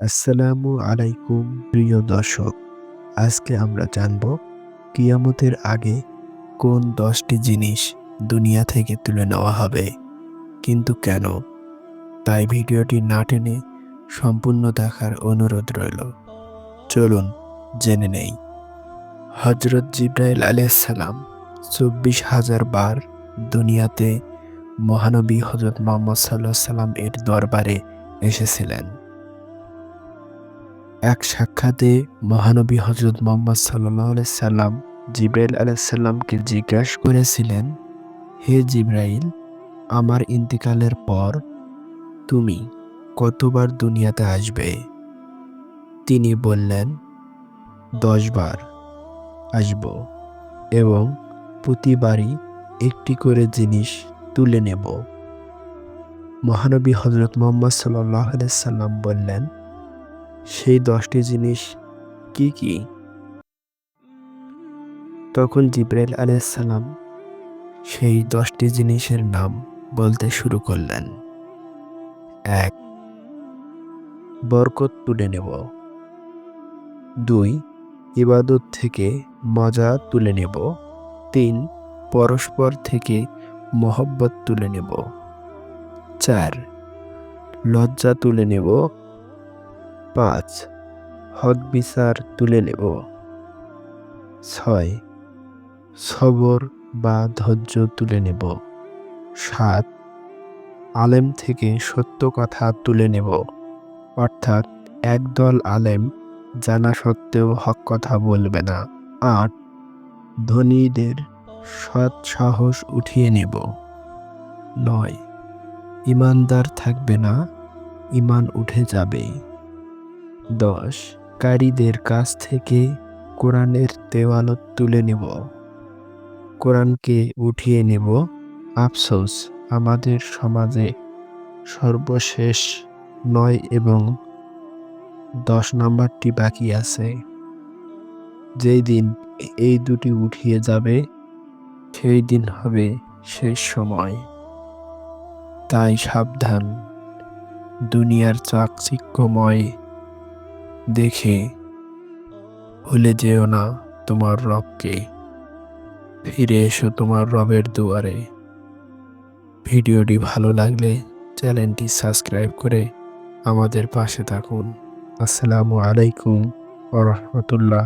আসসালামু আলাইকুম, প্রিয় দর্শক। আজকে আমরা জানব কিয়ামতের আগে কোন দশটি জিনিস দুনিয়া থেকে তুলে নেওয়া হবে। কিন্তু কেন? তাই ভিডিওটি না টেনে সম্পূর্ণ দেখার অনুরোধ রইল। চলুন জেনে নেই। হজরত জিব্রাইল আলাইসাল্লাম চব্বিশ হাজার বার দুনিয়াতে মহানবী হজরত মোহাম্মদ সাল্লাহ সাল্লাম এর দরবারে এসেছিলেন। এক সাক্ষাতে মহানবী হজরত মোহাম্মদ সাল্লাহ সাল্লাম জিব্রাইল আলাইসাল্লামকে জিজ্ঞাসা করেছিলেন, হে জিব্রাইল, আমার ইন্তিকালের পর তুমি কতবার দুনিয়াতে আসবে? তিনি বললেন দশবার আসব এবং প্রতিবারই একটি করে জিনিস তুলে নেব। মহানবী হজরত মোহাম্মদ সাল্লাহ সাল্লাম বললেন সেই দশটি জিনিস কি কি? তখন জিব্রাইল আলাইসাল্লাম সেই দশটি জিনিসের নাম বলতে শুরু করলেন। এক, বরকত তুলে নেব। দুই, ইবাদত থেকে মজা তুলে নেব। তিন, পরস্পর থেকে মহব্বত তুলে নেব। চার, লজ্জা তুলে নেব। পাঁচ হক বিচার তুলে নেব। ছয়, সবর বা ধৈর্য তুলে নেব। সাত, আলেম থেকে সত্য কথা তুলে নেব। অর্থাৎ একদল আলেম জানা সত্ত্বেও হক কথা বলবে না। আট, ধনীদের সৎ সাহস উঠিয়ে নেব। নয়, ইমানদার থাকবে না, ইমান উঠে যাবে দশ, কারীদের কাছ থেকে কোরআনের দেওয়ালত তুলে নেব। কোরআনকে উঠিয়ে নেব। আফসোস, আমাদের সমাজে সর্বশেষ নয় এবং দশ নম্বরটি বাকি আছে। যেই দিন এই দুটি উঠিয়ে যাবে, সেই দিন হবে শেষ সময়। তাই সাবধান, দুনিয়ার চাকচিক্যময় দেখে ভুলে যেও না তোমার রবকে। ফিরে এসো তোমার রবের দুয়ারে। ভিডিওটি ভালো লাগলে চ্যানেলটি সাবস্ক্রাইব করে আমাদের পাশে থাকুন। আসসালামু আলাইকুম ওরহমতুল্লাহ